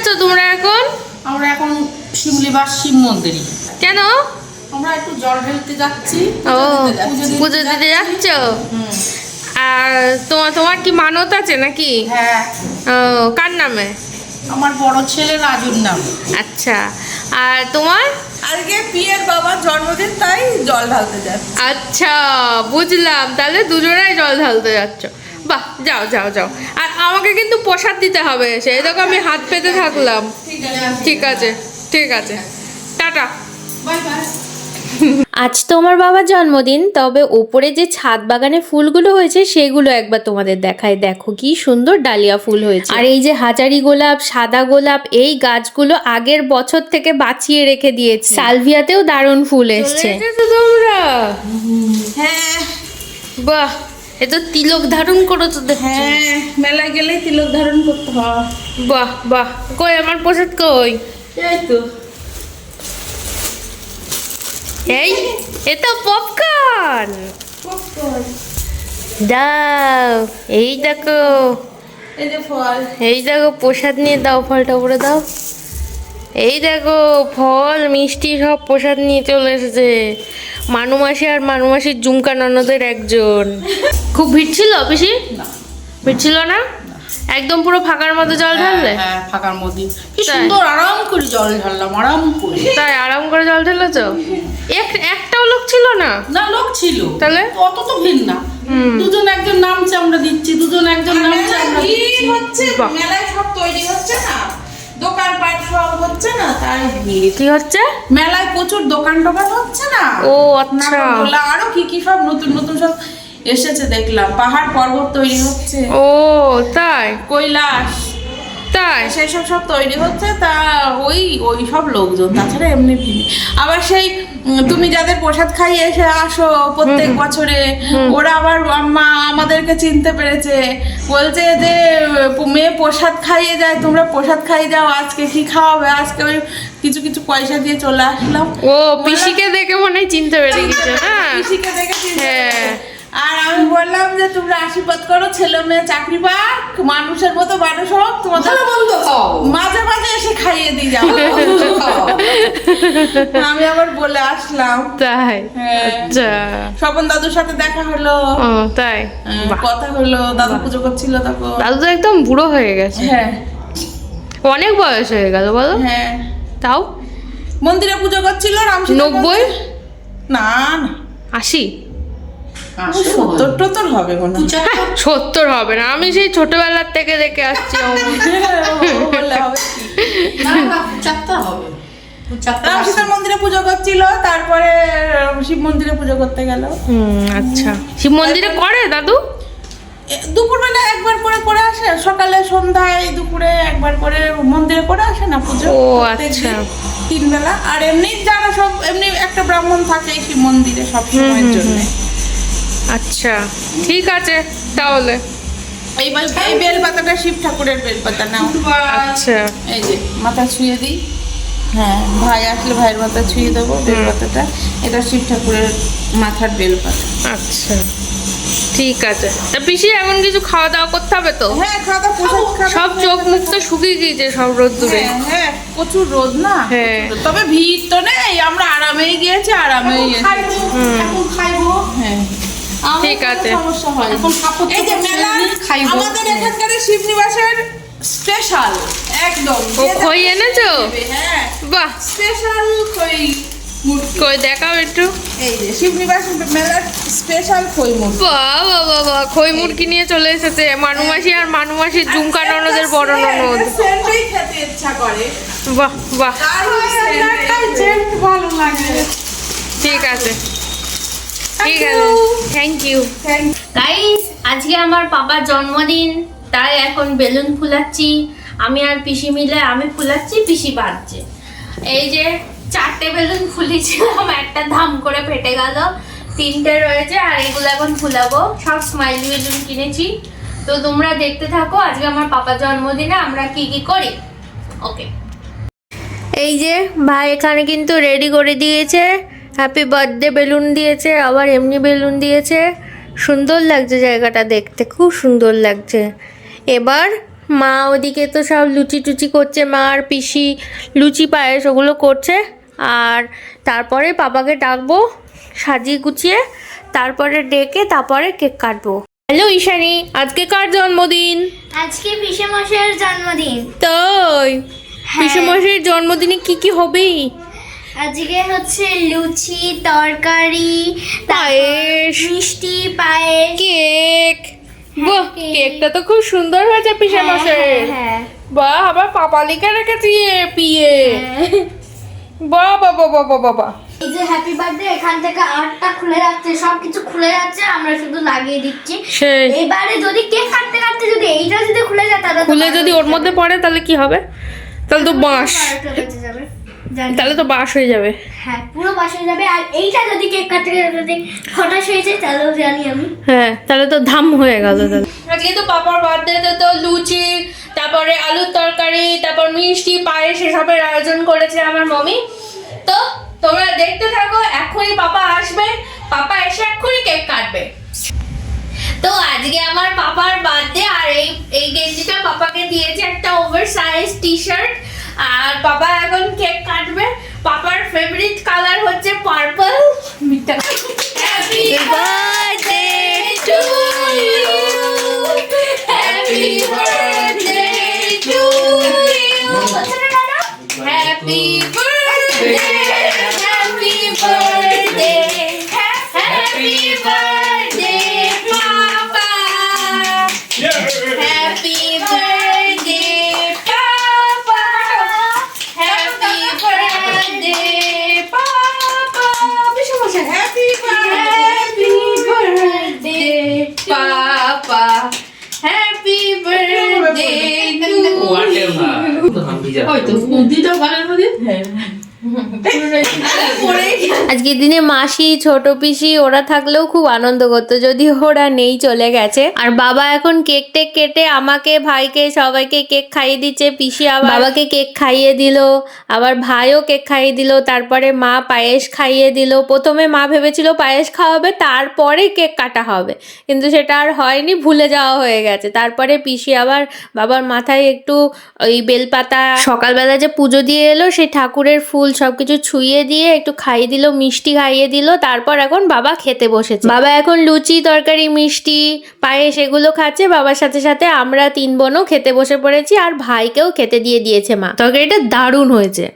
যাচ্ছ তোমরা এখন? আমরা এখন শিমলিবাস শিব মন্দিরে। কেন? আমরা একটু জল ঢেলতে যাচ্ছি। ও পুজো দিতে যাচ্ছি। আর তোমার তোমার কি মানত আছে নাকি? হ্যাঁ। ও কার নামে? আমার বড় ছেলে রাজুর নাম। আচ্ছা। আর তোমার? আজকে পিয়ের বাবার জন্মদিন তাই জল ঢালতে যাচ্ছে। আচ্ছা বুঝলাম। তাহলে দুজনেই জল ঢালতে যাচ্ছ। বাহ যাও যাও যাও। আর আমাকে কিন্তু প্রসাদ দিতে হবে সেই দেখো আমি হাত পেতে থাকলাম। ঠিক আছে ঠিক আছে। টাটা। বাই বাই আজ তো আমার বাবার জন্মদিন তবে ওপরে যে ছাদ বাগানে ফুলগুলো হয়েছে সেগুলো একবার তোমাদের দেখায় দেখো কি সুন্দর ডালিয়া ফুল হয়েছে। আর এই যে হাজারি গোলাপ সাদা গোলাপ এই গাছগুলো আগের বছর থেকে বাঁচিয়ে রেখে দিয়েছে। সালভিয়াতেও দারুণ ফুল এসেছ তোমরা? হ্যাঁ। বাহ। এ তো তিলক ধারণ করেছ দেখছি। হ্যাঁ মেলায় গেলেই তিলক ধারণ করতে হয়। বাহ বাহ। কই আমার প্রসাদ কই? এই তো। এই এ তো পপকর্ন দাও এই দেখো। এই দেখো প্রসাদ নিয়ে দাও ফলটা উপরে দাও। এই দেখো ফল মিষ্টি সব প্রসাদ নিয়ে চলে এসেছে। মানুমাসি আর মানুমাসির জুমকা ননদের একজন। খুব ভিড় ছিল পিসি ভিড় ছিল না? একদম পুরো ফাঁকার মতো জল ঢাললে? হ্যাঁ, হ্যাঁ ফাঁকার মধ্যে। কি সুন্দর আরাম করে জল ঢাললাম আরাম করে। তাই আরাম করে জল ঢেলেছ এক একটাও লোক ছিল না? না লোক ছিল। তাহলে? অত তো ভিড় না। দুজন একজন নামছে আমরা দিচ্ছি দুজন একজন নামছে আমরা দিচ্ছি। হচ্ছে মেলায় সব তৈরি হচ্ছে না? দোকান পাট সব হচ্ছে না তাই ভিড়। কি হচ্ছে? মেলায় প্রচুর দোকান টোকান হচ্ছে না? ও আচ্ছা। আরও কি কি সব নতুন নতুন সব এসেছে দেখলাম। পাহাড় পর্বত তৈরি হচ্ছে। ও তাই? কৈলাস। তাই? সেই সব সব তৈরি হচ্ছে তা ওই ওই সব লোকজন তাছাড়া এমনি ভিড়। আবার সেই তুমি যাদের প্রসাদ খাইয়ে এসে আসো প্রত্যেক বছরে ওরা আবার মা আমাদেরকে চিনতে পেরেছে। বলছে যে মেয়ে প্রসাদ খাইয়ে যায় তোমরা প্রসাদ খাইয়ে যাও আজকে কি খাওয়াবে? আজকে ওই কিছু কিছু পয়সা দিয়ে চলে আসলাম। ও পিসিকে দেখে মনে হয় চিনতে পেরে গেছে না? পিসিকে দেখে চিনতে হ্যাঁ। আর আমি বললাম যে তোমরা আশীর্বাদ করো ছেলে মেয়ে চাকরি পাক মানুষের মতো মানুষ হোক তোমাদের বন্ধ খাও। মাঝে মাঝে এসে খাইয়ে দিয়ে যাও। আমি আবার বলে আসলাম। তাই? হ্যাঁ। আচ্ছা। স্বপন দাদুর সাথে দেখা হলো। তাই? হ্যাঁ, কথা হলো দাদু পুজো করছিল তখন। দাদু তো একদম বুড়ো হয়ে গেছে। হ্যাঁ। অনেক বয়স হয়ে গেল বলো। হ্যাঁ। তাও? মন্দিরে পুজো করছিল রামসীতা নব্বই? না না। আশি? সত্তর টত্তর হবে মনে সত্তর হবে না আমি সেই ছোটবেলার থেকে দেখে আসছি। ও বললে হবে কি? রামসীতার মন্দিরে পুজো করছিল তারপরে শিব মন্দিরে পুজো করতে গেল। আচ্ছা। শিব মন্দিরে করে দাদু? দুপুরবেলা একবার করে করে আসে। সকালে সন্ধ্যায় দুপুরে একবার করে মন্দিরে করে আসে না পুজো? ও, আচ্ছা। তিন বেলা আর এমনি যারা সব এমনি একটা ব্রাহ্মণ থাকে শিব মন্দিরে সব সময়ের জন্য। আচ্ছা ঠিক আছে তাহলে। এই এই বেল পাতাটা শিব ঠাকুরের বেল পাতা নাও। আচ্ছা। এই যে মাথা ছুঁয়ে দিই। হ্যাঁ ভাই আসলে ভাইয়ের মাথা ছুঁয়ে দেবো বেল পাতাটা এটা শিব ঠাকুরের মাথার বেল পাতা আচ্ছা ঠিক আছে। তা পিসি এখন কিছু খাওয়া দাওয়া করতে হবে তো? হ্যাঁ খাওয়া দাওয়া সব চোখ মুখ তো শুকিয়ে গিয়েছে সব রোদ দূরে হ্যাঁ, হ্যাঁ প্রচুর রোদ না? হ্যাঁ। তবে ভিড় তো নেই আমরা আরামেই গিয়েছি আরামেই খাইবো। হ্যাঁ। ঠিক আছে। সমস্যা হয়। এখন কাপড় এই যে মেলা খাইবো। আমাদের এখানকার শিবনিবাসের স্পেশাল একদম। ও খই এনেছো? হ্যাঁ। বাহ। স্পেশাল খই কই দেখাও একটু। এই যে শিবনিবাস মেলার স্পেশাল খই মুড়ি মুরগি নিয়ে চলে এসেছে। মানুমাসি আর মানুমাসির ঝুমকা ননদের বড় ননদ। সেন্টই খেতে ইচ্ছা করে। বাহ বাহ। ভালো লাগে। ঠিক আছে। ঠিক আছে। থ্যাংক ইউ আজকে আমার বাবার জন্মদিন, তাই এখন বেলুন ফুলাচ্ছি। আমি আর পিসি মিলে, আমি ফুলাচ্ছি, পিসি বাঁধছে। এই যে চারটে বেলুন ফুলিয়েছিলাম, একটা ধাম করে ফেটে গেল। তিনটে রয়েছে, আর এগুলো এখন ফুলাবো। সব স্মাইলি বেলুন কিনেছি। তো তোমরা দেখতে থাকো, আজকে আমার পাপার জন্মদিনে আমরা কি কি করি? ওকে এই যে ভাই এখানে কিন্তু রেডি করে দিয়েছে। হ্যাপি বার্থডে বেলুন দিয়েছে আবার এমনি বেলুন দিয়েছে। সুন্দর লাগছে জায়গাটা দেখতে খুব সুন্দর লাগছে। এবার মা ওদিকে তো সব লুচি টুচি করছে মা আর পিসি লুচি পায়েস ওগুলো করছে। আর তারপরে পাপাকে ডাকবো সাজিয়ে গুছিয়ে তারপরে ডেকে তারপরে কেক কাটবো। হ্যালো ঈশানি আজকে কার জন্মদিন? আজকে পিসে মশাইয়ের জন্মদিন। তাই? পিসেমশাইয়ের জন্মদিনে কি কি হবে আজকে হচ্ছে লুচি তরকারি পায়েস। মিষ্টি পায়েস। কেক। বাহ কেকটা তো খুব সুন্দর হয়েছে পিসেমশাইয়ের হ্যাঁ বাহ আবার পাপা লিখে রেখেছি পিয়ে বাহ বাবা বাবা বাবা এই যে হ্যাপি বার্থডে এখান থেকে আটটা খুলে যাচ্ছে সব কিছু খুলে যাচ্ছে আমরা শুধু লাগিয়ে দিচ্ছি। এবারে যদি কেক কাটতে কাটতে যদি এইটা যদি খুলে যায় তাহলে খুলে যদি ওর মধ্যে পড়ে তাহলে কি হবে? তাহলে তো বাঁশ। তাহলে তো বাস হয়ে যাবে। হ্যাঁ পুরো বাস হয়ে যাবে। আর এইটা যদি কেক কাটতে কাটতে যদি হঠাৎ হয়ে যায় তাহলেও জানি আমি। হ্যাঁ তাহলে তো ধাম হয়ে গেল তাহলে। আজকে তো পাপার বার্থডেতে তো লুচি তারপরে আলুর তরকারি তারপর মিষ্টি পায়েস এসবের আয়োজন করেছে আমার মমি। তো তোমরা দেখতে থাকো এখনই পাপা আসবে। পাপা এসে এক্ষুনি কেক কাটবে। তো আজকে আমার পাপার বার্থডে আর এই এই গেঞ্জিটা পাপাকে দিয়েছে একটা ওভার সাইজ টি শার্ট আর পাপা এখন কেক কাটবে। পাপার ফেভারিট কালার হচ্ছে পার্পল হয়তো। বুদ্ধিটা ঘরের মধ্যে আজকের দিনে মাসি, ছোট পিসি, ওরা থাকলেও খুব আনন্দ করতো যদি ওরা নেই চলে গেছে। আর বাবা এখন কেক টেক কেটে আমাকে, ভাইকে, সবাইকে কেক খাইয়ে দিচ্ছে। পিসি আবার বাবাকে কেক খাইয়ে দিল, আবার ভাইও কেক খাইয়ে দিল, তারপরে মা পায়েস খাইয়ে দিল। প্রথমে মা ভেবেছিল পায়েস খাওয়াবে তারপরে কেক কাটা হবে। কিন্তু সেটা আর হয়নি, ভুলে যাওয়া হয়ে গেছে। তারপরে পিসি আবার বাবার মাথায় একটু ওই বেলপাতা, সকালবেলা যে পুজো দিয়ে এলো, সেই ঠাকুরের ফুল সবকিছু ছুঁয়ে দিয়ে একটু খাইয়ে দিল মিষ্টি খাইয়ে দিল, তারপর এখন বাবা খেতে বসেছে। বাবা এখন লুচি, তরকারি, মিষ্টি, পায়েস এগুলো খাচ্ছে। বাবার সাথে সাথে আমরা তিন বোনও খেতে বসে পড়েছি আর ভাইকেও খেতে দিয়ে দিয়েছে মা। তরকারিটা দারুণ হয়েছে।